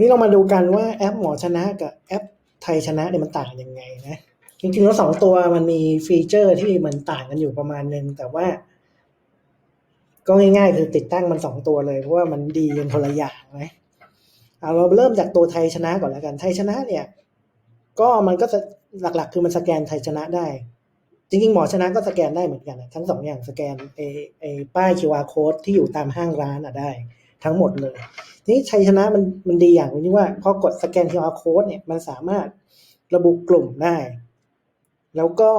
นี่เรามาดูกันว่าแอปหมอชนะกับแอปไทยชนะเนี่ยมันต่างยังไงนะจริงๆแล้วสองตัวมันมีฟีเจอร์ที่มันต่างกันอยู่ประมาณนึงแต่ว่า ก็ง่ายๆ คือติดตั้งมันสองตัวเลยเพราะว่ามันดีกันคนละอย่างนะเอาเราเริ่มจากตัวไทยชนะก่อนแล้วกัน ไทยชนะเนี่ย ก็มันก็จะหลักๆ คือมันสแกนไทยชนะได้ จริงๆ หมอชนะก็สแกนได้เหมือนกัน ทั้งสองอย่างสแกนไอไอป้าย QR code ที่อยู่ตามห้างร้านอะได้ ทั้งหมดเลย ทีนี้ชัยชนะมันมันดีอย่างที่ว่าพอกดสแกน QR code เนี่ยมันสามารถระบุกลุ่มได้ แล้วก็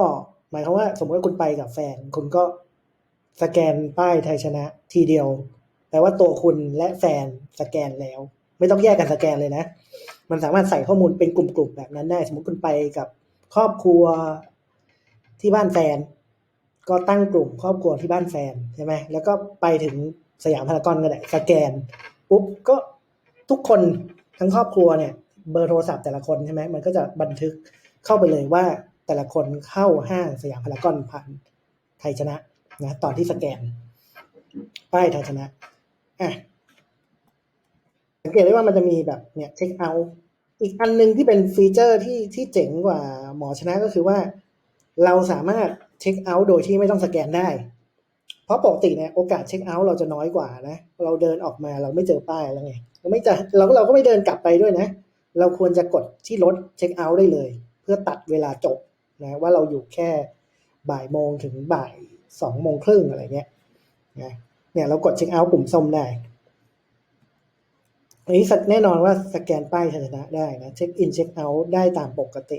หมายความว่า สมมติว่าคุณไปกับแฟน คุณก็สแกนป้ายไทยชนะทีเดียวแปลว่าตัวคุณและแฟนสแกนแล้ว ไม่ต้องแยกกันสแกนเลยนะ มันสามารถใส่ข้อมูลเป็นกลุ่มๆแบบนั้นได้ สมมติคุณไปกับครอบครัวที่บ้านแฟน ก็ตั้งกลุ่มครอบครัวที่บ้านแฟนใช่ไหมแล้วก็ไปถึง สยามพารากอนก็ได้สแกนปุ๊บก็ทุกคนทั้งครอบครัวเนี่ยเบอร์โทรศัพท์แต่ละคนใช่ไหมมันก็จะบันทึกเข้าไปเลยว่าแต่ละคนเข้าห้างสยามพารากอนผ่านไทยชนะนะตอนที่สแกนป้ายไทยชนะอะสังเกตได้ว่ามันจะมีแบบเนี่ยเช็คเอาท์อีกอันหนึงที่เป็นฟีเจอร์ที่ที่เจ๋งกว่าหมอชนะก็คือว่า เราสามารถเช็คเอาท์โดยที่ไม่ต้องสแกนได้ เพราะปกติเนี่ยโอกาสเช็คเอาท์เราจะน้อยกว่านะเราเดินออกมาเราไม่เจอป้ายแล้วไงเราไม่จะเราเราก็ไม่เดินกลับไปด้วยนะ เราควรจะกดที่รถเช็คเอาท์ได้เลย เพื่อตัดเวลาจบนะว่าเราอยู่แค่บ่ายโมงถึงบ่ายสองโมงครึ่งอะไรเงี้ยนะเนี่ยเรากดเช็คเอาท์ปุ่มส้มได้อันนี้แน่นอนว่าสแกนป้ายชนะได้นะเช็คอินเช็คเอาท์ได้ตามปกติ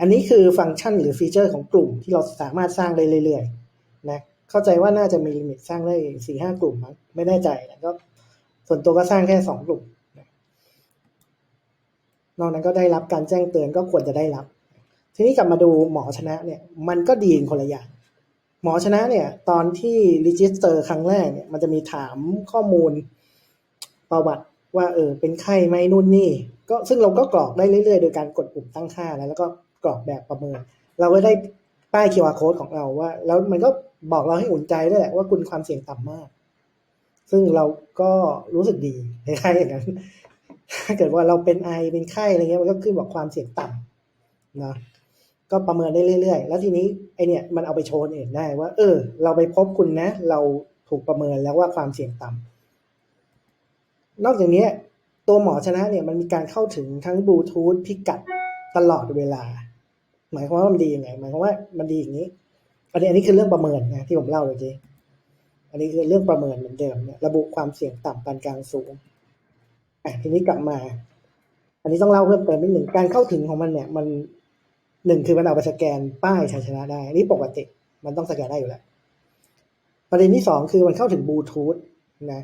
อันนี้คือฟังก์ชันหรือฟีเจอร์ของกลุ่มที่เราสามารถสร้างได้เรื่อยๆนะ เข้าใจว่าน่าจะมีลิมิตสร้างได้สี่ห้ากลุ่มมั้งไม่แน่ใจนะก็ส่วนตัวก็สร้างแค่สองกลุ่มนอกนั้นก็ได้รับการแจ้งเตือนก็ควรจะได้รับ ทีนี้กลับมาดูหมอชนะเนี่ย มันก็ดีคนละอย่างหมอชนะเนี่ย ตอนที่รีจิสเตอร์ครั้งแรกเนี่ยมันจะมีถามข้อมูลประวัติว่าเออเป็นไข้ไหมนู่นนี่ ก็ซึ่งเราก็กรอกได้เรื่อยๆ โดยการกดปุ่มตั้งค่าแล้วแล้วก็กรอกแบบประเมิน เราก็ได้ ป้าย QR code ของเราว่า แล้วมันก็บอกเราให้อุ่นใจด้วยแหละว่าคุณความเสี่ยงต่ำมาก ซึ่งเราก็รู้สึกดีคล้ายๆอย่างนั้น ถ้าเกิดว่าเราเป็นไอเป็นไข้อะไรเงี้ยมันก็ขึ้นบอกความเสี่ยงต่ำนะก็ประเมินได้เรื่อยๆ แล้วทีนี้ไอเนี่ยมันเอาไปโชว์เองได้ว่า เออ เราไปพบคุณนะ เราถูกประเมินแล้วว่าความเสี่ยงต่ำนอกจากนี้ตัวหมอชนะเนี่ยมันมีการเข้าถึงทั้งบลูทูธพิกัดตลอดเวลา หมายความว่ามันดียังไงหมายความว่ามันดีอย่างนี้อันนี้อันนี้คือเรื่องประเมินนะที่ผมเล่าเมื่อกี้อันนี้คือเรื่องประเมินเหมือนเดิมเนี่ยระบุความเสี่ยงต่ำปานกลางสูงอะทีนี้กลับมา อันนี้ต้องเล่าเพิ่มเติมนิดหนึ่งการเข้าถึงของมันเนี่ย มันหนึ่งคือมันเอาไปสแกนป้ายชัยชนะได้อันนี้ปกติ มันต้องสแกนได้อยู่แล้วประเด็นที่สองคือมันเข้าถึงบลูทูธนะ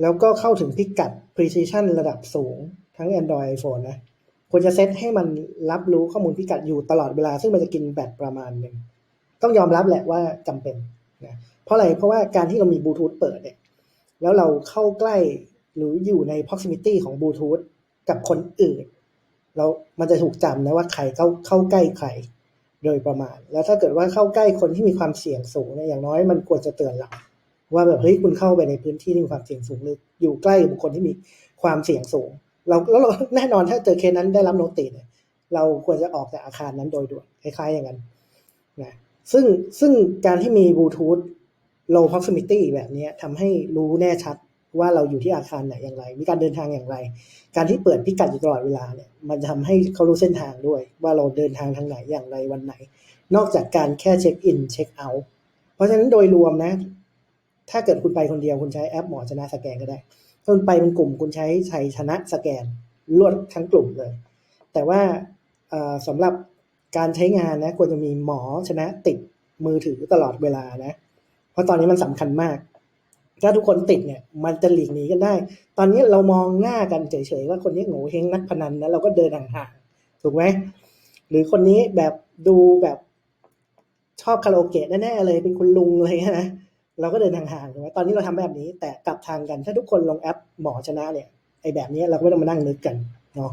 แล้วก็เข้าถึงพิกัด precision ระดับสูงทั้ง Android iPhone นะ ควรจะเซตให้มันรับรู้ข้อมูลพิกัดอยู่ตลอดเวลา ซึ่งมันจะกินแบตประมาณหนึ่งต้องยอมรับแหละว่าจำเป็นนะเพราะอะไรเพราะว่าการที่เรามีบลูทูธเปิดเนี่ยแล้วเราเข้าใกล้หรืออยู่ใน proximity ของบลูทูธกับคนอื่นแล้วมันจะถูกจำนะว่าใครเข้าเข้าใกล้ใครโดยประมาณ แล้วถ้าเกิดว่าเข้าใกล้คนที่มีความเสี่ยงสูงเนี่ยอย่างน้อยมันควรจะเตือนเราว่าแบบเฮ้ยคุณเข้าไปในพื้นที่ที่มีความเสี่ยงสูงหรืออยู่ใกล้บุคคลที่มีความเสี่ยงสูง เราแล้วเราแน่นอนถ้าเจอเคสนั้นได้รับโนติเนี่ยเราควรจะออกจากอาคารนั้นโดยด่วนคล้ายๆอย่างนั้นนะซึ่งซึ่งการที่มีบลูทูธ low proximity แบบนี้ทำให้รู้แน่ชัดว่าเราอยู่ที่อาคารไหนอย่างไร มีการเดินทางอย่างไร การที่เปิดพิกัดอยู่ตลอดเวลาเนี่ย มันจะทำให้เขารู้เส้นทางด้วย ว่าเราเดินทางทางไหนอย่างไรวันไหน นอกจากการแค่เช็คอินเช็คเอาท์เพราะฉะนั้นโดยรวมนะ ถ้าเกิดคุณไปคนเดียวคุณใช้แอปหมอชนะสแกนก็ได้ ถ้าคุณไปเป็นกลุ่มคุณใช้ชัยชนะสแกนรวดทั้งกลุ่มเลย แต่ว่าสำหรับการใช้งานนะควรจะมีหมอชนะติดมือถือตลอดเวลานะ เพราะตอนนี้มันสำคัญมาก ถ้าทุกคนติดเนี่ย มันจะหลีกหนีกันได้ ตอนนี้เรามองหน้ากันเฉยๆว่าคนนี้โง่เฮงนักพนันนะเราก็เดินห่างๆถูกไหมหรือคนนี้แบบดูแบบชอบคาราโอเกะแน่ๆเลยเป็นคุณลุงเงี้ยนะ เราก็เดินห่างๆถูกไหมตอนนี้เราทำแบบนี้ แต่กลับทางกันถ้าทุกคนลงแอปหมอชนะเนี่ยไอ้แบบนี้เราก็ไม่ต้องมานั่งนึกกันเนาะ